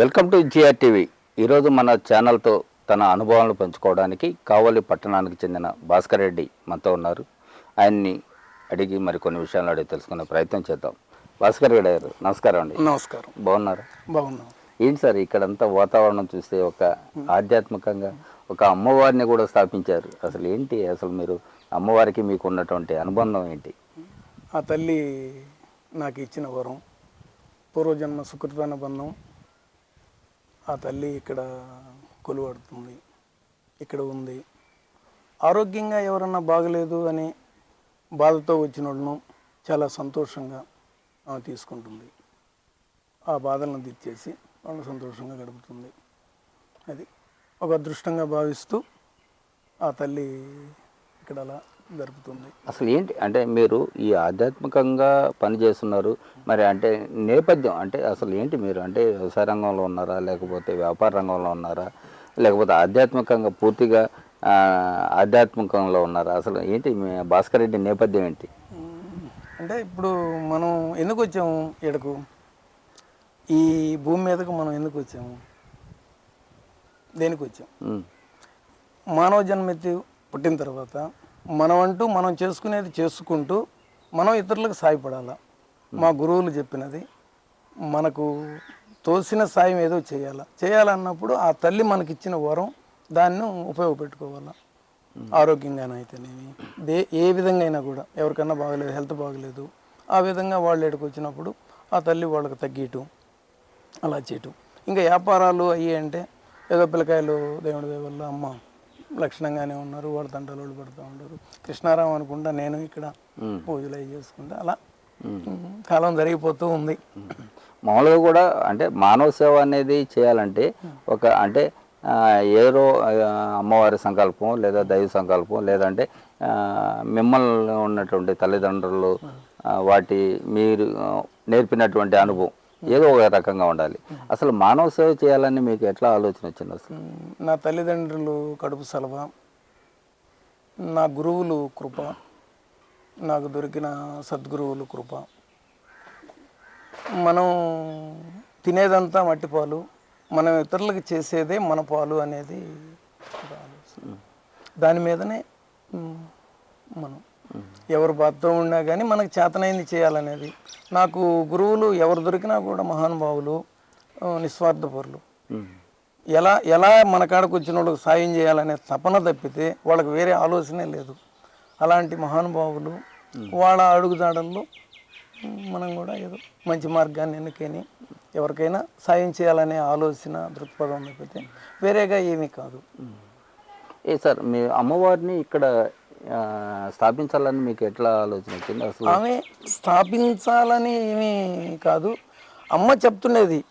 Welcome to GR TV. ఈరోజు మన ఛానల్తో తన అనుభవాలను పంచుకోవడానికి కావలి పట్టణానికి చెందిన భాస్కర్ రెడ్డి మనతో ఉన్నారు. ఆయన్ని అడిగి మరి కొన్ని విషయాలు అడిగి తెలుసుకునే ప్రయత్నం చేద్దాం. భాస్కర్ రెడ్డి గారు నమస్కారం అండి. నమస్కారం. బాగున్నారు? బాగున్నాం. ఏంటి సార్ ఇక్కడంతా వాతావరణం చూస్తే ఒక ఆధ్యాత్మికంగా ఒక అమ్మవారిని కూడా స్థాపించారు. అసలు ఏంటి అసలు మీరు అమ్మవారికి మీకు ఉన్నటువంటి అనుబంధం ఏంటి? ఆ తల్లి నాకు ఇచ్చిన వరం పూర్వజన్మ సుకృతాన బంధం ఆ తల్లి ఇక్కడ కొలువడుతుంది ఇక్కడ ఉంది. ఆరోగ్యంగా ఎవరన్నా బాగలేదు అని బాధతో వచ్చిన వాళ్ళను చాలా సంతోషంగా ఆమె తీసుకుంటుంది. ఆ బాధలను తీర్చేసి వాళ్ళు సంతోషంగా గడుపుతుంది. అది ఒక అదృష్టంగా భావిస్తూ ఆ తల్లి ఇక్కడ అలా జరుపుతుంది అసలు ఏంటి? అంటే మీరు ఈ ఆధ్యాత్మికంగా పనిచేస్తున్నారు మరి అంటే నేపథ్యం అంటే అసలు ఏంటి మీరు? అంటే వ్యవసాయ రంగంలో ఉన్నారా? లేకపోతే వ్యాపార రంగంలో ఉన్నారా? లేకపోతే ఆధ్యాత్మికంగా పూర్తిగా ఆధ్యాత్మికంలో ఉన్నారా? అసలు ఏంటి మీ భాస్కర్ రెడ్డి నేపథ్యం ఏంటి? అంటే ఇప్పుడు మనం ఎందుకు వచ్చాము ఇక్కడకు? ఈ భూమి మీదకు మనం ఎందుకు వచ్చాము? దేనికి వచ్చాం? మానవ జన్మెత్తి పుట్టిన తర్వాత మనం అంటూ మనం చేసుకునేది చేసుకుంటూ మనం ఇతరులకు సాయపడాల? మా గురువులు చెప్పినది మనకు తోసిన సాయం ఏదో చేయాలా? చేయాలన్నప్పుడు ఆ తల్లి మనకిచ్చిన వరం దాన్ని ఉపయోగపెట్టుకోవాలా? ఆరోగ్యంగానైతేనేమి? దే ఏ విధంగా అయినా కూడా ఎవరికన్నా బాగలేదు హెల్త్ బాగలేదు ఆ విధంగా వాళ్ళు ఎక్కడికి వచ్చినప్పుడు ఆ తల్లి వాళ్ళకి తగ్గియటం అలా చేయటం ఇంకా వ్యాపారాలు అయ్యి అంటే ఏదో పిల్లకాయలు దేవుడి వల్ల అమ్మ లక్షణంగానే ఉన్నారు వాళ్ళ తంటాలు వాళ్ళు పడుతూ ఉంటారు కృష్ణారాం అనుకుంటా నేను ఇక్కడ పూజలు అవి చేసుకుంటా అలా. కాలం జరిగిపోతూ ఉంది. మామూలుగా కూడా అంటే మానవ సేవ అనేది చేయాలంటే ఒక అంటే ఏదో అమ్మవారి సంకల్పం లేదా దైవ సంకల్పం లేదంటే మిమ్మల్ని ఉన్నటువంటి తల్లిదండ్రులు వాటి మీరు నేర్పినటువంటి అనుభవం. ఏదో ఒక రకంగా ఉండాలి. అసలు మానవ సేవ చేయాలని మీకు ఎట్లా ఆలోచన వచ్చింది అసలు? నా తల్లిదండ్రులు కడుపు సలవ నా గురువులు కృప నాకు దొరికిన సద్గురువులు కృప. మనం తినేదంతా మట్టి పాలు మనం ఇతరులకు చేసేదే మన పాలు అనేది. దాని మీదనే మనం. ఎవరు బాధతో ఉన్నా కానీ మనకు చేతనైంది చేయాలనేది. నాకు గురువులు ఎవరు దొరికినా కూడా మహానుభావులు నిస్వార్థపరులు. ఎలా ఎలా మన కాడకు వచ్చిన వాళ్ళకి సాయం చేయాలనే తపన తప్పితే వాళ్ళకి వేరే ఆలోచనే లేదు. అలాంటి మహానుభావులు వాళ్ళ అడుగుజాడల్లో మనం కూడా ఏదో మంచి మార్గాన్ని ఎన్నుకొని ఎవరికైనా సాయం చేయాలనే ఆలోచన దృక్పథం తప్పితే వేరేగా ఏమీ కాదు. ఏ సార్ మీ అమ్మవారిని ఇక్కడ స్థాపించాలని మీకు ఎట్లా ఆలోచన వచ్చింది అసలు? ఆమె స్థాపించాలని ఏమీ కాదు. అమ్మ చెప్తుండేది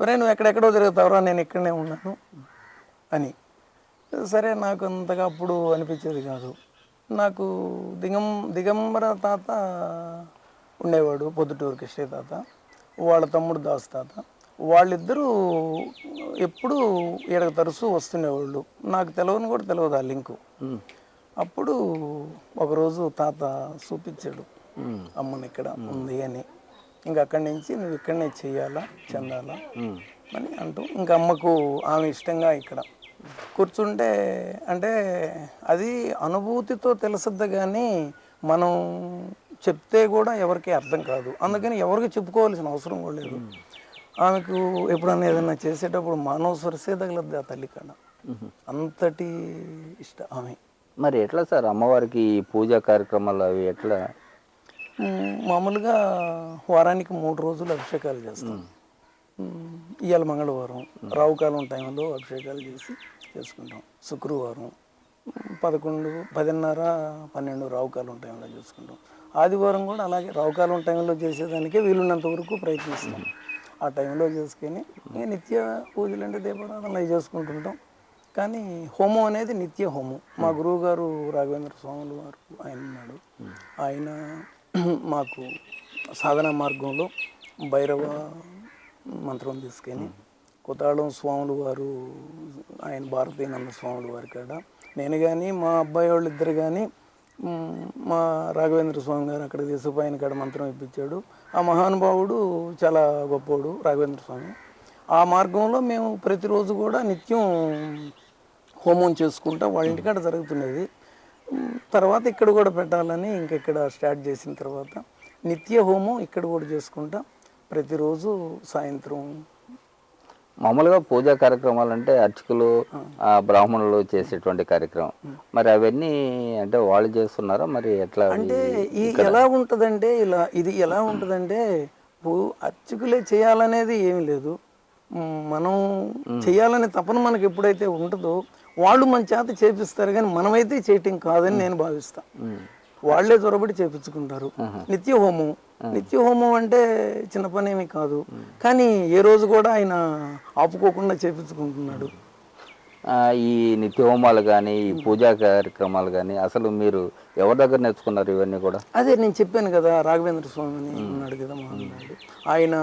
ఒరే నువ్వు ఎక్కడెక్కడో తిరుగుతావురా నేను ఇక్కడనే ఉన్నాను అని. సరే నాకు అంతగా అప్పుడు అనిపించేది కాదు. నాకు దిగం దిగంబర తాత ఉండేవాడు పొద్దుటూరు కృష్ణ తాత వాళ్ళ తమ్ముడు దాస్ తాత. వాళ్ళిద్దరూ ఎప్పుడు ఈడకు తరచూ వస్తుండేవాళ్ళు. నాకు తెలియని కూడా తెలియదు ఆ లింకు. అప్పుడు ఒకరోజు తాత చూపించాడు. అమ్మని ఇక్కడ ఉంది అని. ఇంకా అక్కడి నుంచి నువ్వు ఇక్కడనే చెయ్యాలా చెందాలా. అని అంటూ ఇంకా అమ్మకు ఆమె ఇష్టంగా ఇక్కడ కూర్చుంటే అంటే అది అనుభూతితో తెలుసద్దు కానీ మనం చెప్తే కూడా ఎవరికి అర్థం కాదు. అందుకని ఎవరికి చెప్పుకోవాల్సిన అవసరం కూడా లేదు. ఆమెకు ఎప్పుడన్నా ఏదైనా చేసేటప్పుడు మానవ సరసే తగలద్దు ఆ తల్లి కాడ. అంతటి ఇష్ట ఆమె. మరి ఎట్లా సార్ అమ్మవారికి పూజా కార్యక్రమాలు అవి ఎట్లా? మామూలుగా వారానికి మూడు రోజులు అభిషేకాలు చేస్తాం. ఇవాళ మంగళవారం రావుకాలం టైంలో అభిషేకాలు చేసి చేసుకుంటాం. శుక్రవారం పదకొండు పదిన్నర పన్నెండు రావుకాలం టైంలో చేసుకుంటాం. ఆదివారం కూడా అలాగే రావుకాలం టైంలో చేసేదానికే వీలున్నంత వరకు ప్రయత్నిస్తాం. ఆ టైంలో చేసుకొని నిత్య పూజలు అంటే దీపారాధన చేసుకుంటుంటాం. కానీ హోమం అనేది నిత్య హోమం. మా గురువు గారు రాఘవేంద్ర స్వాములు వారు ఆయన ఉన్నాడు. ఆయన మాకు సాధన మార్గంలో భైరవ మంత్రం తీసుకొని కొత్తాళం స్వాములు వారు ఆయన భారతీయనంద స్వాములు వారి కాడ. నేను కానీ మా అబ్బాయి వాళ్ళు ఇద్దరు కానీ మా రాఘవేంద్ర స్వామి గారు అక్కడ తీసుకుపోయి కాడ మంత్రం ఇప్పించాడు. ఆ మహానుభావుడు చాలా గొప్పోడు రాఘవేంద్ర స్వామి. ఆ మార్గంలో మేము ప్రతిరోజు కూడా నిత్యం హోమం చేసుకుంటా వాళ్ళ ఇంటికాడ జరుగుతున్నది. తర్వాత ఇక్కడ కూడా పెట్టాలని ఇంకెక్కడ స్టార్ట్ చేసిన తర్వాత నిత్య హోమం ఇక్కడ కూడా చేసుకుంటా. ప్రతిరోజు సాయంత్రం మామూలుగా పూజా కార్యక్రమాలు అంటే అర్చకులు ఆ, బ్రాహ్మణులు చేసేటువంటి కార్యక్రమం. మరి అవన్నీ అంటే వాళ్ళు చేస్తున్నారా? మరి ఎట్లా? అంటే ఈ ఎలా ఉంటుందంటే ఇలా ఇది ఎలా ఉంటుందంటే అర్చకులే చేయాలనేది ఏమీ లేదు. మనం చేయాలనే తపన మనకి ఎప్పుడైతే ఉంటుందో వాళ్ళు మన చేత చేపిస్తారు కానీ మనమైతే చేయటం కాదని నేను భావిస్తా. ఉమ్. వాళ్ళే చొరబడి చేపించుకుంటారు. నిత్య హోమం నిత్య హోమం అంటే చిన్న పని ఏమీ కాదు కానీ ఏ రోజు కూడా ఆయన ఆపుకోకుండా చేపించుకుంటున్నాడు. ఈ నిత్య హోమాలు కానీ ఈ పూజా కార్యక్రమాలు కానీ అసలు మీరు ఎవరి దగ్గర నేర్చుకున్నారు ఇవన్నీ కూడా? అదే నేను చెప్పాను కదా రాఘవేంద్ర స్వామి అని ఉన్నాడు కదా మహానుభావుడు. ఆయన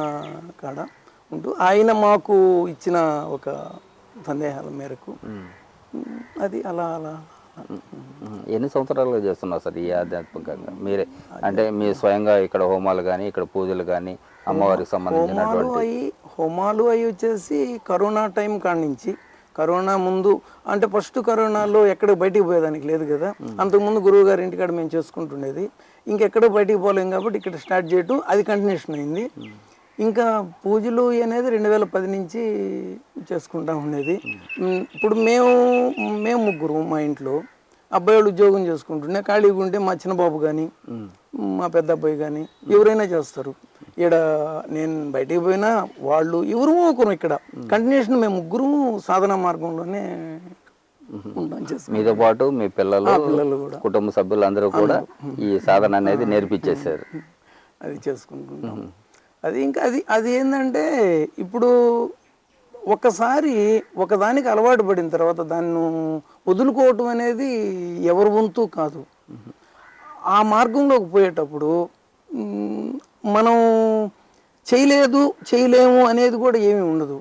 కాడ ఉంటూ ఆయన మాకు ఇచ్చిన ఒక సందేహాల మేరకు అది అలా అలా. ఎన్ని సంవత్సరాలుగా చేస్తున్నారు సార్ ఈ ఆధ్యాత్మికంగా? మీరే అంటే మీ స్వయంగా ఇక్కడ హోమాలు కానీ ఇక్కడ పూజలు కానీ అమ్మవారికి సంబంధించినటువంటి అయి హోమాలు అయి వచ్చేసి కరోనా టైం కాడి నుంచి కరోనా ముందు అంటే ఫస్ట్ కరోనాలో ఎక్కడ బయటికి పోయేదానికి లేదు కదా. అంతకుముందు గురువు గారి ఇంటికాడ మేము చేసుకుంటుండేది. ఇంకెక్కడ బయటికి పోలేం కాబట్టి ఇక్కడ స్టార్ట్ చేయటం అది కంటిన్యూషన్ అయింది. ఇంకా పూజలు అనేది రెండు వేల పది నుంచి చేసుకుంటా ఉండేది ఇప్పుడు మేము మేము ముగ్గురు మా ఇంట్లో అబ్బాయి వాళ్ళు ఉద్యోగం చేసుకుంటుండే ఖాళీగా ఉంటే మా చిన్న బాబు కానీ మా పెద్ద అబ్బాయి కానీ ఎవరైనా చేస్తారు. ఇక్కడ నేను బయటికి పోయినా వాళ్ళు ఎవరు ఒకరు ఇక్కడ. కంటిన్యూషన్ మేము ముగ్గురు సాధన మార్గంలోనే మీతో పాటు మీ పిల్లలు పిల్లలు కూడా. కుటుంబ సభ్యులందరూ కూడా ఈ సాధన అనేది నేర్పించేశారు. అది చేసుకుంటున్నాం అది ఇంకా అది అది ఏంటంటే ఇప్పుడు ఒకసారి ఒకదానికి అలవాటు పడిన తర్వాత దాన్ని వదులుకోవటం అనేది ఎవరి వంతు కాదు. ఆ మార్గంలోకి పోయేటప్పుడు మనం చేయలేదు చేయలేము అనేది కూడా ఏమీ ఉండదు.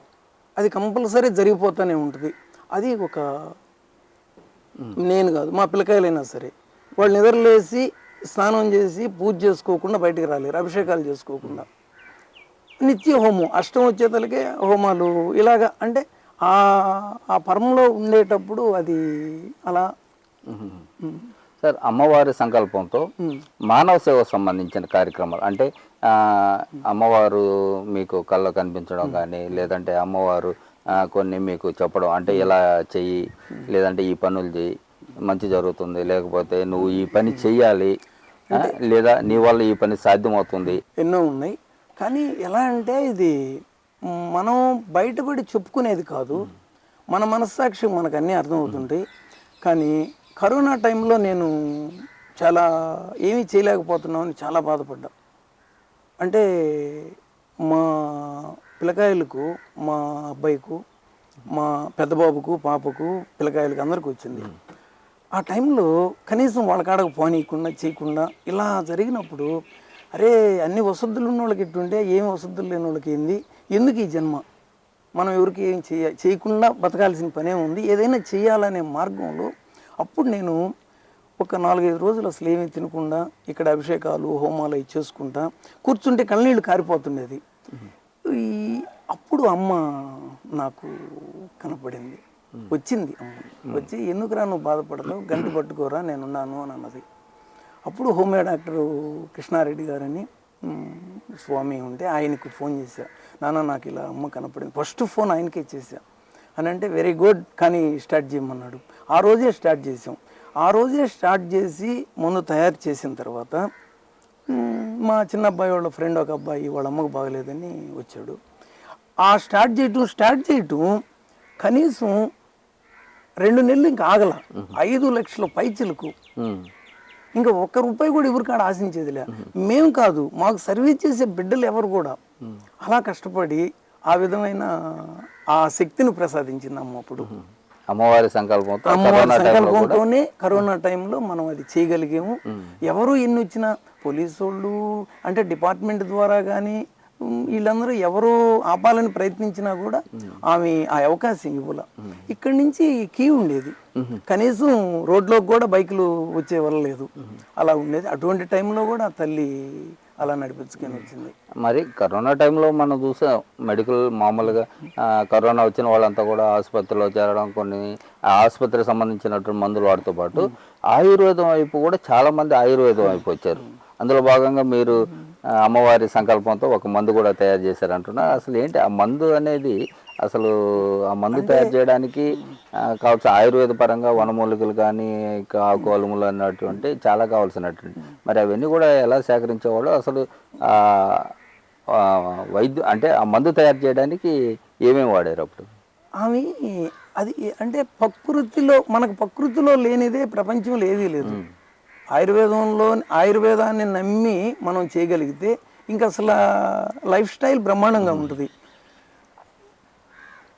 అది కంపల్సరీ జరిగిపోతూనే ఉంటుంది. అది ఒక నేను కాదు మా పిల్లకాయలైనా సరే. వాళ్ళు నిద్రలేసి స్నానం చేసి పూజ చేసుకోకుండా బయటికి రాలేరు అభిషేకాలు చేసుకోకుండా. నిత్య హోమం అష్టం వచ్చేతలకే హోమాలు. ఇలాగా అంటే ఆ ఆ పరంలో ఉండేటప్పుడు అది అలా. సార్ అమ్మవారి సంకల్పంతో మానవ సేవకు సంబంధించిన కార్యక్రమాలు అంటే అమ్మవారు మీకు కళ్ళ కనిపించడం కానీ లేదంటే అమ్మవారు కొన్ని మీకు చెప్పడం అంటే ఇలా చెయ్యి లేదంటే ఈ పనులు చెయ్యి మంచి జరుగుతుంది. లేకపోతే నువ్వు ఈ పని చెయ్యాలి లేదా నీ వల్ల ఈ పని సాధ్యమవుతుంది. ఎన్నో ఉన్నాయి. కానీ ఎలా అంటే ఇది మనం బయటపడి చెప్పుకునేది కాదు. మన మనస్సాక్షి మనకు అన్నీ అర్థమవుతుంటాయి. కానీ కరోనా టైంలో నేను చాలా ఏమీ చేయలేకపోతున్నామని చాలా బాధపడ్డా. అంటే మా పిల్లకాయలకు మా అబ్బాయికు మా పెద్ద బాబుకు పాపకు పిల్లకాయలకు అందరికి వచ్చింది. ఆ టైంలో కనీసం వాళ్ళ కాడకు పోనీయకుండా చేయకుండా ఇలా జరిగినప్పుడు అరే అన్ని వసతులు ఉన్న వాళ్ళకి ఎట్టుంటే ఏమి వసతులు లేని వాళ్ళకి ఏంది? ఎందుకు ఈ జన్మ? మనం ఎవరికి ఏం చేయ చేయకుండా బతకాల్సిన పనే ఉంది. ఏదైనా చేయాలనే మార్గంలో అప్పుడు నేను ఒక నాలుగైదు రోజులు అసలు ఏమీ తినకుండా ఇక్కడ అభిషేకాలు హోమాలు అవి చేసుకుంటా కూర్చుంటే కళ్ళనీళ్ళు కారిపోతుండేది. ఈ అప్పుడు అమ్మ నాకు కనపడింది. వచ్చింది అమ్మ. వచ్చి ఎందుకురా నువ్వు బాధపడతావు? గంటి పట్టుకోరా నేనున్నాను అని అన్నది. అప్పుడు హోమియో డాక్టర్ కృష్ణారెడ్డి గారని స్వామి ఉంటే ఆయనకు ఫోన్ చేశా. నాన్న నాకు ఇలా అమ్మ కనపడింది. ఫస్ట్ ఫోన్ ఆయనకే చేశా అని అంటే వెరీ గుడ్ కానీ స్టార్ట్ చేయమన్నాడు. ఆ రోజే స్టార్ట్ చేసాం ఆ రోజే స్టార్ట్ చేసి ముందు తయారు చేసిన తర్వాత మ్, చిన్న అబ్బాయి వాళ్ళ ఫ్రెండ్ ఒక అబ్బాయి వాళ్ళ అమ్మకు బాగలేదని వచ్చాడు. ఆ స్టార్ట్ చేయటం స్టార్ట్ చేయటం కనీసం రెండు నెలలు ఇంకా ఆగల. ఐదు లక్షల పైచిలకు. ఇంకా ఒక్క రూపాయి కూడా ఎవరి కాడ ఆశించేదిలే. మేము కాదు మాకు సర్వీస్ చేసే బిడ్డలు ఎవరు కూడా. అలా కష్టపడి ఆ విధమైన ఆ శక్తిని ప్రసాదించింది అమ్మ అప్పుడు. అమ్మవారి సంకల్పంతో అమ్మవారి సంకల్పంతోనే కరోనా టైంలో మనం అది చేయగలిగాము. ఎవరు ఎన్ని వచ్చినా పోలీసు వాళ్ళు అంటే డిపార్ట్మెంట్ ద్వారా కానీ వీళ్ళందరూ ఎవరు ఆపాలని ప్రయత్నించినా కూడా ఆమె ఆ అవకాశం ఇవ్వాల. ఇక్కడి నుంచి కీ ఉండేది. కనీసం రోడ్లోకి కూడా బైకులు వచ్చే వల్ల లేదు. అలా ఉండేది. అటువంటి టైంలో కూడా తల్లి అలా నడిపించుకొని వచ్చింది. మరి కరోనా టైంలో మనం చూసాం మెడికల్ మామూలుగా కరోనా వచ్చిన వాళ్ళంతా కూడా ఆసుపత్రిలో చేరడం కొన్ని ఆసుపత్రికి సంబంధించినటువంటి మందులు వాటితో పాటు ఆయుర్వేదం వైపు కూడా చాలా మంది ఆయుర్వేదం వైపు వచ్చారు. అందులో భాగంగా మీరు అమ్మవారి సంకల్పంతో ఒక మందు కూడా తయారు చేశారంటున్నా. అసలు ఏంటి ఆ మందు అనేది? అసలు ఆ మందు తయారు చేయడానికి కావచ్చు ఆయుర్వేద పరంగా వనమూలికలు కానీ ఇంకా ఆకు అలుములు అన్నటువంటి చాలా కావాల్సినటువంటి. మరి అవన్నీ కూడా ఎలా సేకరించేవాళ్ళు? అసలు వైద్యు అంటే ఆ మందు తయారు చేయడానికి ఏమేమి వాడారు అప్పుడు? ఆమె అది అంటే ప్రకృతిలో మనకు ప్రకృతిలో లేనిదే ప్రపంచంలో ఏదీ లేదు. ఆయుర్వేదంలో ఆయుర్వేదాన్ని నమ్మి మనం చేయగలిగితే ఇంకా అసలు లైఫ్ స్టైల్ బ్రహ్మాండంగా ఉంటుంది.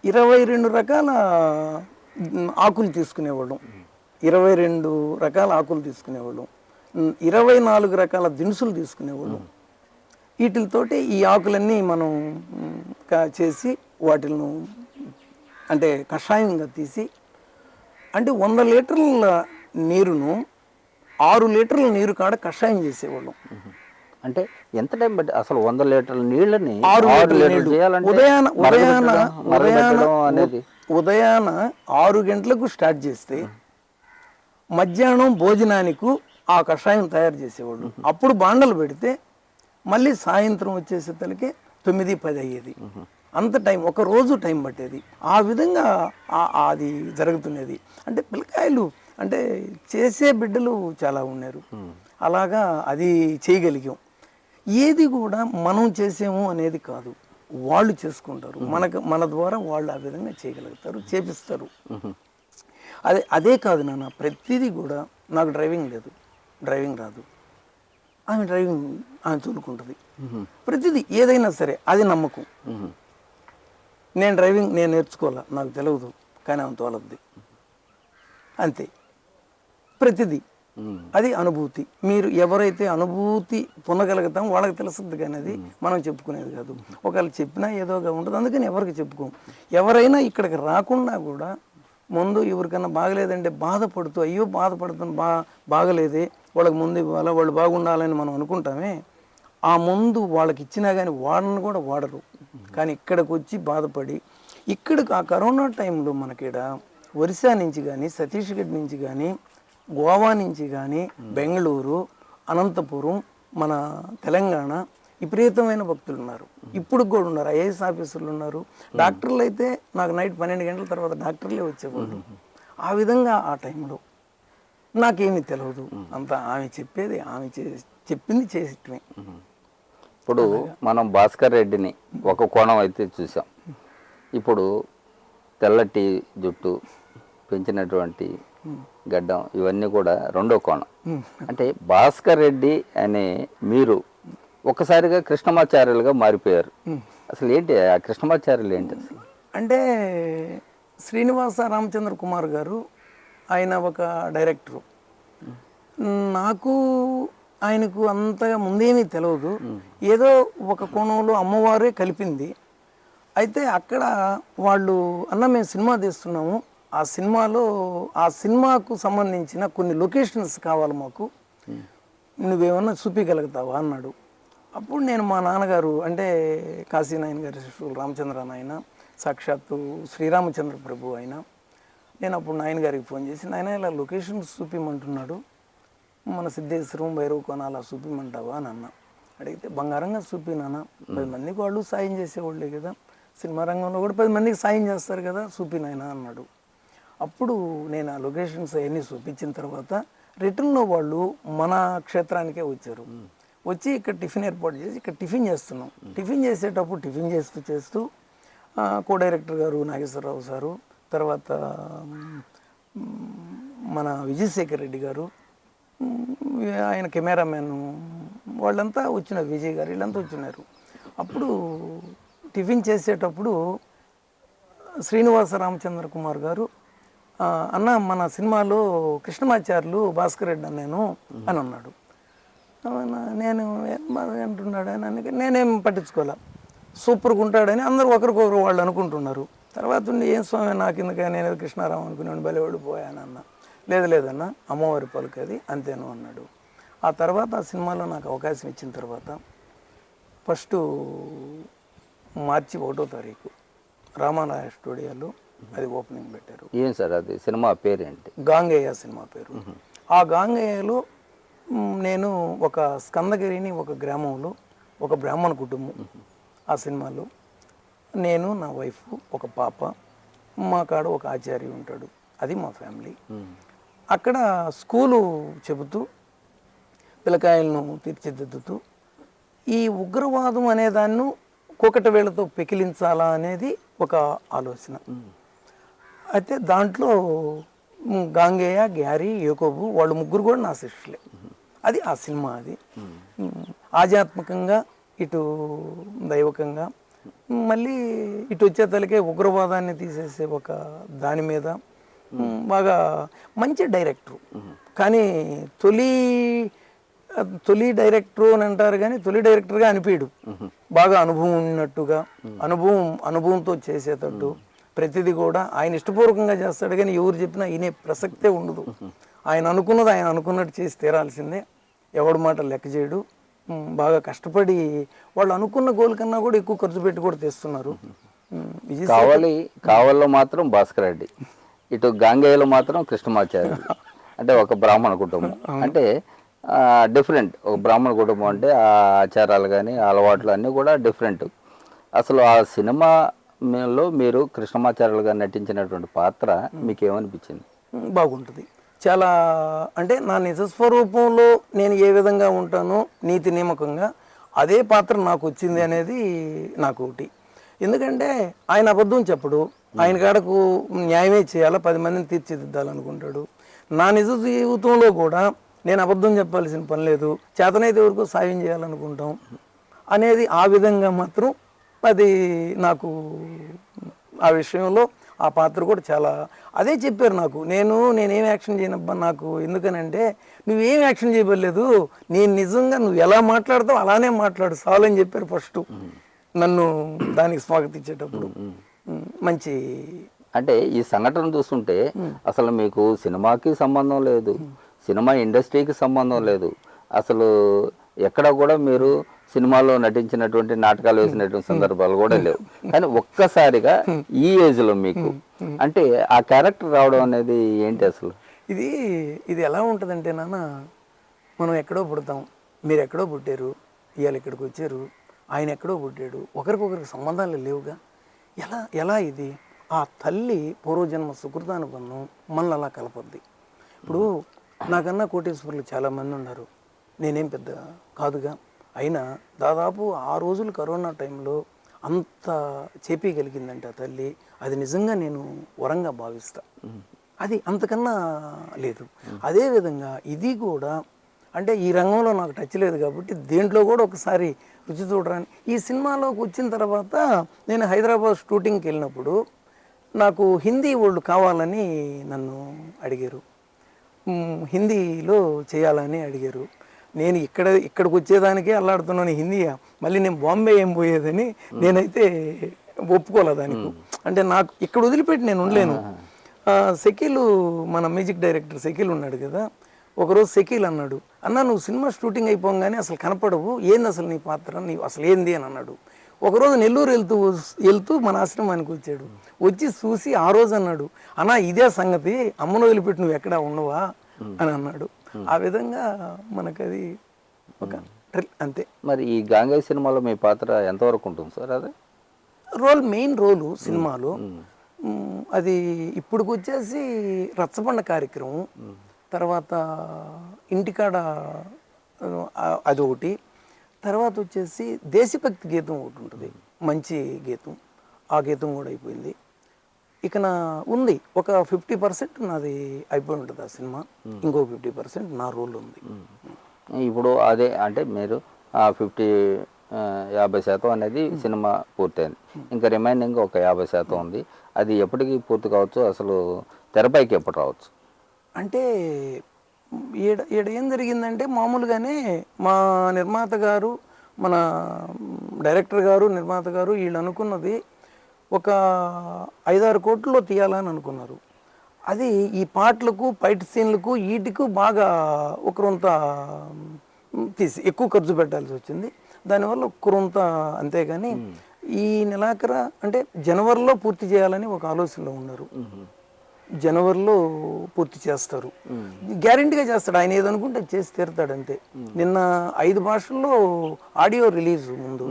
ఇరవై రెండు రకాల ఆకులు తీసుకునేవాళ్ళం. ఇరవై రెండు రకాల ఆకులు తీసుకునేవాళ్ళం. ఇరవై నాలుగు రకాల దినుసులు తీసుకునేవాళ్ళం. వీటితోటి ఈ ఆకులన్నీ మనం చేసి వాటిని అంటే కషాయంగా తీసి అంటే వంద లీటర్ల నీరును ఆరు లీటర్ల నీరు కాడ కషాయం చేసేవాళ్ళం. అంటే ఎంత టైం బట్టి అసలు వంద లీటర్ల నీళ్ళని ఆరు లీటర్ల. చేయాలంటే ఉదయాన ఉదయాన ఉదయాన అనేది ఉదయాన ఆరు గంటలకు స్టార్ట్ చేస్తే మధ్యాహ్నం భోజనానికి ఆ కషాయం తయారు చేసేవాళ్ళు. అప్పుడు బాండలు పెడితే మళ్ళీ సాయంత్రం వచ్చేసేసరికి తొమ్మిది పది అయ్యేది. అంత టైం ఒక రోజు టైం పట్టేది. ఆ విధంగా ఆ- అది జరుగుతున్నది. అంటే పిల్లకాయలు అంటే చేసే బిడ్డలు చాలా ఉన్నారు. అలాగా అది చేయగలిగాం. ఏది కూడా మనం చేసేము అనేది కాదు. వాళ్ళు చేసుకుంటారు. మనకు మన ద్వారా వాళ్ళు ఆ విధంగా చేయగలుగుతారు చేపిస్తారు. అదే అదే కాదు నాన్న ప్రతిదీ కూడా నాకు డ్రైవింగ్ లేదు. డ్రైవింగ్ రాదు. ఆమె డ్రైవింగ్ ఆమె తోలుకుంటుంది ప్రతిదీ ఏదైనా సరే అది నమ్మకం. మ్మ్. నేను డ్రైవింగ్ నేను నేర్చుకోవాలా? నాకు తెలియదు కానీ ఆమె తోలద్ది. అంతే. ప్రతిదీ. అది అనుభూతి. మీరు ఎవరైతే అనుభూతి పొందగలుగుతాం వాళ్ళకి తెలుస్తుంది కానీ అది మనం చెప్పుకునేది కాదు. ఒకవేళ చెప్పినా ఏదోగా ఉంటుంది. అందుకని ఎవరికి చెప్పుకోం. ఎవరైనా ఇక్కడికి రాకుండా కూడా ముందు ఎవరికన్నా బాగలేదంటే బాధపడుతూ అయ్యో బాధపడుతున్న బా బాగలేదే వాళ్ళకి ముందు ఇవ్వాలా వాళ్ళు బాగుండాలని మనం అనుకుంటామే. ఆ ముందు వాళ్ళకి ఇచ్చినా కానీ వాడని కూడా వాడరు. కానీ ఇక్కడికి వచ్చి బాధపడి ఇక్కడికి ఆ కరోనా టైంలో మనకిడ ఒరిస్సా నుంచి కానీ ఛత్తీస్గఢ్ నుంచి కానీ గోవా నుంచి కానీ బెంగళూరు అనంతపురం మన తెలంగాణ విపరీతమైన భక్తులు ఉన్నారు. ఇప్పుడు కూడా ఉన్నారు. ఐఏఎస్ ఆఫీసర్లు ఉన్నారు. డాక్టర్లు అయితే నాకు నైట్ పన్నెండు గంటల తర్వాత డాక్టర్లే వచ్చేవాళ్ళు. ఆ విధంగా ఆ టైంలో నాకేమీ తెలియదు అంతా ఆమె చెప్పేది ఆమె చే చెప్పింది చేసేటమే ఇప్పుడు మనం భాస్కర్ రెడ్డిని ఒక కోణం అయితే చూసాం. ఇప్పుడు తెల్లటి జుట్టు పెంచినటువంటి గడ్డం ఇవన్నీ కూడా రెండో కోణం. అంటే భాస్కర్ రెడ్డి అనే మీరు ఒక్కసారిగా కృష్ణమాచార్యులుగా మారిపోయారు. అసలు ఏంటి ఆ కృష్ణమాచార్యులు ఏంటి అసలు? అంటే శ్రీనివాస రామచంద్ర కుమార్ గారు ఆయన ఒక డైరెక్టరు. నాకు ఆయనకు అంతగా ముందేమీ తెలియదు ఏదో ఒక కోణంలో అమ్మవారే కలిపింది. అయితే అక్కడ వాళ్ళు అన్న మేము సినిమా తీస్తున్నాము. ఆ సినిమాలో ఆ సినిమాకు సంబంధించిన కొన్ని లొకేషన్స్ కావాలి మాకు. నువ్వేమన్నా చూపించగలుగుతావా అన్నాడు. అప్పుడు నేను మా నాన్నగారు అంటే కాశీనాయన గారి శిష్యులు రామచంద్ర నాయన సాక్షాత్తు శ్రీరామచంద్ర ప్రభు ఆయన. నేను అప్పుడు నాయన గారికి ఫోన్ చేసి నాయన ఇలా లొకేషన్స్ చూపించమంటున్నాడు మన సిద్ధేశ్వరం భైరవ కోన అలా చూపించమంటావా అని అన్న. అడిగితే బంగారంగా చూపినానా పది మందికి వాళ్ళు సాయం చేసేవాళ్ళే కదా. సినిమా రంగంలో కూడా పది మందికి సాయం చేస్తారు కదా. చూపినాయన అన్నాడు. అప్పుడు నేను ఆ లొకేషన్స్ అవన్నీ చూపించిన తర్వాత రిటర్న్లో వాళ్ళు మన క్షేత్రానికే వచ్చారు. వచ్చి ఇక్కడ టిఫిన్ ఏర్పాటు చేసి ఇక్కడ టిఫిన్ చేస్తున్నాం. టిఫిన్ చేసేటప్పుడు టిఫిన్ చేస్తూ చేస్తూ కో డైరెక్టర్ గారు నాగేశ్వరరావు సారు తర్వాత మన విజయశేఖర్ రెడ్డి గారు ఆయన కెమెరామెన్ వాళ్ళంతా వచ్చినారు విజయ్ గారు వీళ్ళంతా వచ్చినారు. అప్పుడు టిఫిన్ చేసేటప్పుడు శ్రీనివాస రామచంద్ర కుమార్ గారు "ఆ, అన్న మన సినిమాలో కృష్ణమాచార్యులు భాస్కర్ రెడ్డి నేను అని అన్నాడు. నేను అంటున్నాడు అని అందుకే నేనేం పట్టించుకోలే. సూపర్గా ఉంటాడని అందరూ ఒకరికొకరు వాళ్ళు అనుకుంటున్నారు. తర్వాత ఉండి ఏం స్వామి నాకు ఎందుకు నేను కృష్ణారావు అనుకున్నాను బలివాడు పోయాను లేదు లేదన్న అమ్మవారి పలుకది అంతేను అన్నాడు. ఆ తర్వాత ఆ సినిమాలో నాకు అవకాశం ఇచ్చిన తర్వాత ఫస్ట్ మార్చి ఒకటో తారీఖు రామాలయ స్టూడియోలో అది ఓపెనింగ్ పెట్టారు. ఏం సార్ అది సినిమా పేరేంటి? గాంగేయ సినిమా పేరు. ఆ గాంగేయలో నేను ఒక స్కందగిరిని ఒక గ్రామంలో ఒక బ్రాహ్మణ కుటుంబం ఆ సినిమాలో. నేను నా వైఫ్ ఒక పాప మా కాడ ఒక ఆచార్య ఉంటాడు. అది మా ఫ్యామిలీ. అక్కడ స్కూలు చెబుతూ పిల్లకాయలను తీర్చిదిద్దుతూ ఈ ఉగ్రవాదం అనే దాన్ని కూకట వేళతో పెకిలించాలా అనేది ఒక ఆలోచన. అయితే దాంట్లో గాంగేయ గ్యారీ యోకోబు వాళ్ళు ముగ్గురు కూడా నా శిష్యులే. అది ఆ సినిమా అది. ఆధ్యాత్మికంగా ఇటు దైవకంగా మళ్ళీ ఇటు వచ్చే తలకే ఉగ్రవాదాన్ని తీసేసే ఒక దాని మీద బాగా మంచి డైరెక్టర్. కానీ తొలి తొలి డైరెక్టర్ అని అంటారు కానీ తొలి డైరెక్టర్గా అనిపించడు బాగా అనుభవం ఉన్నట్టుగా అనుభవం అనుభవంతో చేసేటట్టు. ప్రతిదీ కూడా ఆయన ఇష్టపూర్వకంగా చేస్తాడు కానీ ఎవరు చెప్పినా వినే ప్రసక్తే ఉండదు. ఆయన అనుకున్నది ఆయన అనుకున్నట్టు చేసి తీరాల్సిందే. ఎవడి మాట లెక్క చేయడు. బాగా కష్టపడి వాళ్ళు అనుకున్న గోల్ కన్నా కూడా ఎక్కువ ఖర్చు పెట్టి కూడా తెస్తున్నారు. కావలి కావల్లో మాత్రం భాస్కర్ రెడ్డి ఇటు గాంగేయలో మాత్రం కృష్ణమాచార్య అంటే ఒక బ్రాహ్మణ కుటుంబం. అంటే డిఫరెంట్ ఒక బ్రాహ్మణ కుటుంబం అంటే ఆ ఆచారాలు కానీ అలవాట్లు అన్నీ కూడా డిఫరెంట్ అసలు ఆ సినిమాలో మీరు కృష్ణమాచార్యులుగా నటించినటువంటి పాత్ర మీకు ఏమనిపించింది బాగుంటుంది. చాలా అంటే నా నిజ స్వరూపంలో నేను ఏ విధంగా ఉంటానో నీతి నియమకంగా అదే పాత్ర నాకు వచ్చింది అనేది నాకు ఒకటి ఎందుకంటే ఆయన అబద్ధం చెప్పడు. ఆయన కాడకు న్యాయమే చేయాలా? పది మందిని తీర్చిదిద్దాలనుకుంటాడు. నా నిజ జీవితంలో కూడా నేను అబద్ధం చెప్పాల్సిన పని లేదు. చేతనైతే వరకు సాయం చేయాలనుకుంటాం అనేది ఆ విధంగా మాత్రం అది నాకు ఆ విషయంలో ఆ పాత్ర కూడా చాలా అదే చెప్పారు నాకు. నేను నేనేం యాక్షన్ చేయనబ్బా నాకు? ఎందుకనంటే నువ్వేం యాక్షన్ చేయబడలేదు. నేను నిజంగా నువ్వు ఎలా మాట్లాడతావు అలానే మాట్లాడు చాలు అని చెప్పారు ఫస్ట్. నన్ను దానికి స్వాగతించేటప్పుడు. మంచి అంటే ఈ సంఘటన చూస్తుంటే అసలు మీకు సినిమాకి సంబంధం లేదు సినిమా ఇండస్ట్రీకి సంబంధం లేదు. అసలు ఎక్కడ కూడా మీరు సినిమాలో నటించినటువంటి నాటకాలు వేసినటువంటి సందర్భాలు కూడా లేవు. కానీ ఒక్కసారిగా ఈ ఏజ్లో మీకు అంటే ఆ క్యారెక్టర్ రావడం అనేది ఏంటి అసలు? ఇది ఇది ఎలా ఉంటుందంటే నాన్న మనం ఎక్కడో పుడతాం. మీరు ఎక్కడో పుట్టారు ఇవాళ ఇక్కడికి వచ్చారు ఆయన ఎక్కడో పుట్టాడు ఒకరికొకరికి సంబంధాలు లేవుగా? ఎలా ఎలా ఇది? ఆ తల్లి పూర్వజన్మ సుకృతానుబంధం మనల్ని అలా కలపద్ది. ఇప్పుడు నాకన్నా కోటేశ్వరులు చాలామంది ఉన్నారు. నేనేం పెద్ద కాదుగా. అయినా దాదాపు ఆ రోజులు కరోనా టైంలో అంత చేపీయగలిగిందంటే ఆ తల్లి. అది నిజంగా నేను వరంగా భావిస్తా. అది అంతకన్నా లేదు. అదేవిధంగా ఇది కూడా అంటే ఈ రంగంలో నాకు టచ్ లేదు కాబట్టి దేంట్లో కూడా ఒకసారి రుచి చూడరాని. ఈ సినిమాలోకి వచ్చిన తర్వాత నేను హైదరాబాద్ షూటింగ్కి వెళ్ళినప్పుడు నాకు హిందీ వాళ్ళు కావాలని నన్ను అడిగారు. హిందీలో చేయాలని అడిగారు. నేను ఇక్కడ ఇక్కడికి వచ్చేదానికే అల్లాడుతున్నాను హిందీయా? మళ్ళీ నేను బాంబే ఏం పోయేదని నేనైతే ఒప్పుకోలే దానికి. అంటే నాకు ఇక్కడ వదిలిపెట్టి నేను ఉండలేను. సెకీలు మన మ్యూజిక్ డైరెక్టర్ సెకీల్ ఉన్నాడు కదా ఒకరోజు సెకీల్ అన్నాడు అన్న నువ్వు సినిమా షూటింగ్ అయిపోగానే అసలు కనపడవు. ఏంది అసలు నీ పాత్ర? నీ అసలు ఏంది? అని అన్నాడు. ఒకరోజు నెల్లూరు వెళ్తూ వెళ్తూ మన ఆశ్రమానికి వచ్చాడు. వచ్చి చూసి ఆ రోజు అన్నాడు అన్నా ఇదే సంగతి. అమ్మను వదిలిపెట్టి నువ్వు ఎక్కడ ఉండవా? అని అన్నాడు. ఆ విధంగా మనకది ఒక ట్రిల్ అంతే. మరి ఈ గాంగేయ సినిమాలో మీ పాత్ర ఎంతవరకు ఉంటుంది సార్ అది? రోల్ మెయిన్ రోలు సినిమాలో మ్, అది ఇప్పుడు వచ్చేసి రచ్చబండ కార్యక్రమం తర్వాత ఇంటికాడ అదొకటి తర్వాత వచ్చేసి దేశభక్తి గీతం ఒకటి ఉంటుంది. మంచి గీతం ఆ గీతం కూడా అయిపోయింది. ఇక నా ఉంది. ఒక ఫిఫ్టీ పర్సెంట్ నాది అయిపోయి ఉంటుంది ఆ సినిమా. ఇంకో ఫిఫ్టీ పర్సెంట్ నా రోల్ ఉంది. ఇప్పుడు అదే అంటే మీరు ఫిఫ్టీ యాభై శాతం అనేది సినిమా పూర్తయింది. ఇంకా రిమైనింగ్ ఒక యాభై శాతం ఉంది. అది ఎప్పటికి పూర్తి కావచ్చు? అసలు తెరపైకి ఎప్పుడు రావచ్చు? అంటే ఈడ ఈడ ఏం జరిగిందంటే మామూలుగానే మా నిర్మాత గారు మన డైరెక్టర్ గారు నిర్మాత గారు వీళ్ళు అనుకున్నది ఒక ఐదారు కోట్లలో తీయాలని అనుకున్నారు. అది ఈ పాటలకు ఫైట్ సీన్లకు వీటికి బాగా ఒకరంత తీసి ఎక్కువ ఖర్చు పెట్టాల్సి వచ్చింది. దానివల్ల ఒక్కరంత అంతేగాని ఈ నెలాఖర అంటే జనవరిలో పూర్తి చేయాలని ఒక ఆలోచనలో ఉన్నారు. జనవరిలో పూర్తి చేస్తారు. గ్యారంటీగా చేస్తాడు. ఆయన ఏదనుకుంటే చేసి తీరుతాడు అంతే. నిన్న ఐదు భాషల్లో ఆడియో రిలీజ్ ముందు.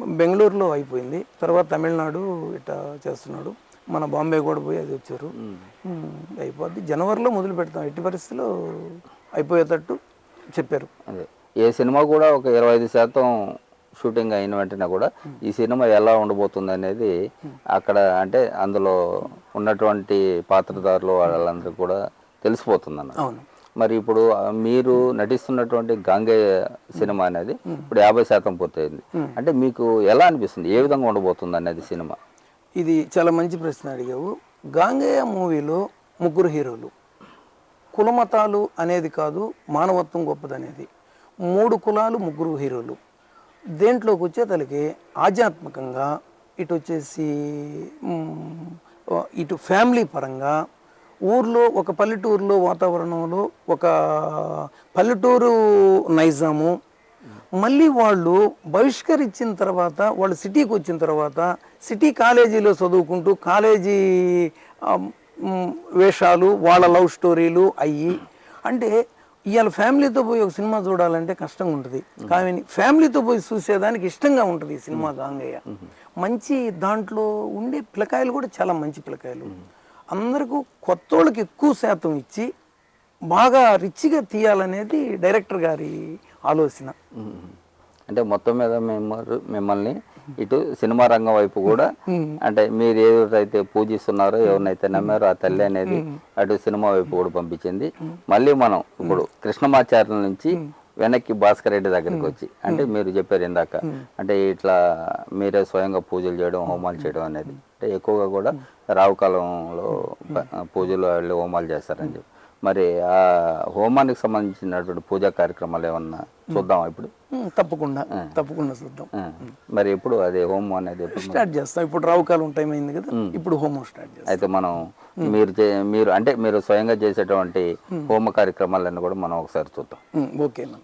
బెంగళూరులో అయిపోయింది. తర్వాత తమిళనాడు ఇట్లా చేస్తున్నాడు. మన బాంబే కూడా పోయి అది వచ్చారు. అయిపోద్ది. జనవరిలో మొదలు పెడతాం. ఎట్టి పరిస్థితిలో అయిపోయేటట్టు చెప్పారు. అదే. ఏ సినిమా కూడా ఒక ఇరవై ఐదు శాతం షూటింగ్ అయిన వెంటనే కూడా ఈ సినిమా ఎలా ఉండబోతుంది అనేది అక్కడ అంటే అందులో ఉన్నటువంటి పాత్రధారులు వాళ్ళందరికీ కూడా తెలిసిపోతుంది అన్న అవును. మరి ఇప్పుడు మీరు నటిస్తున్నటువంటి గంగయ్య సినిమా అనేది ఇప్పుడు యాభై శాతం పూర్తయింది. అంటే మీకు ఎలా అనిపిస్తుంది? ఏ విధంగా ఉండబోతుంది అనేది సినిమా? ఇది చాలా మంచి ప్రశ్న అడిగావు. గాంగేయ మూవీలో ముగ్గురు హీరోలు. కులమతాలు అనేది కాదు మానవత్వం గొప్పదనేది. మూడు కులాలు ముగ్గురు హీరోలు. దేంట్లోకి వచ్చేతలకి ఆధ్యాత్మికంగా ఇటు వచ్చేసి ఇటు ఫ్యామిలీ పరంగా ఊర్లో ఒక పల్లెటూరులో వాతావరణంలో ఒక పల్లెటూరు నైజాము. మళ్ళీ వాళ్ళు బహిష్కరించిన తర్వాత వాళ్ళు సిటీకి వచ్చిన తర్వాత సిటీ కాలేజీలో చదువుకుంటూ కాలేజీ వేషాలు వాళ్ళ లవ్ స్టోరీలు అయ్యి అంటే ఇవాళ ఫ్యామిలీతో పోయి ఒక సినిమా చూడాలంటే కష్టంగా ఉంటుంది. కానీ ఫ్యామిలీతో పోయి చూసేదానికి ఇష్టంగా ఉంటుంది ఈ సినిమా గాంగయ్య. మంచి దాంట్లో ఉండే పిల్లకాయలు కూడా చాలా మంచి పిల్లకాయలు. అందరికీ కొత్త వాళ్ళకి ఎక్కువ శాతం ఇచ్చి బాగా రిచ్గా తీయాలనేది డైరెక్టర్ గారి ఆలోచన. అంటే మొత్తం మీద మిమ్మల్ని మిమ్మల్ని ఇటు సినిమా రంగం వైపు కూడా అంటే మీరు ఏదైతే పూజిస్తున్నారో ఎవరినైతే నమ్మారో ఆ తల్లి అనేది అటు సినిమా వైపు కూడా పంపించింది. మళ్ళీ మనం ఇప్పుడు కృష్ణమాచార్యుల నుంచి వెనక్కి భాస్కర్ రెడ్డి దగ్గరికి వచ్చి అంటే మీరు చెప్పారు ఇందాక అంటే ఇట్లా మీరే స్వయంగా పూజలు చేయడం హోమాలు చేయడం అనేది. అంటే ఎక్కువగా కూడా రావు కాలంలో పూజలు వెళ్ళి హోమాలు చేస్తారని చెప్పి. మరి ఆ హోమానికి సంబంధించినటువంటి పూజా కార్యక్రమాలు ఏమన్నా చూద్దామా ఇప్పుడు? తప్పకుండా తప్పకుండా చూద్దాం. మరి ఎప్పుడు అదే హోమం అనేది స్టార్ట్ చేస్తాం. ఇప్పుడు రావుకాలం టైం అయింది కదా ఇప్పుడు హోమం స్టార్ట్ చేస్తాం. అయితే మనం మీరు మీరు అంటే మీరు స్వయంగా చేసేటువంటి హోమ కార్యక్రమాలన్నీ కూడా మనం ఒకసారి చూద్దాం. ఓకేనా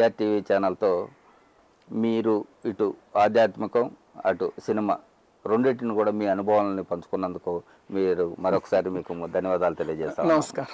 జిఆర్ టీవీ ఛానల్తో మీరు ఇటు ఆధ్యాత్మికం అటు సినిమా రెండింటిని కూడా మీ అనుభవాలను పంచుకున్నందుకు మీరు మరొకసారి మీకు ధన్యవాదాలు తెలియజేస్తాను నమస్కారం.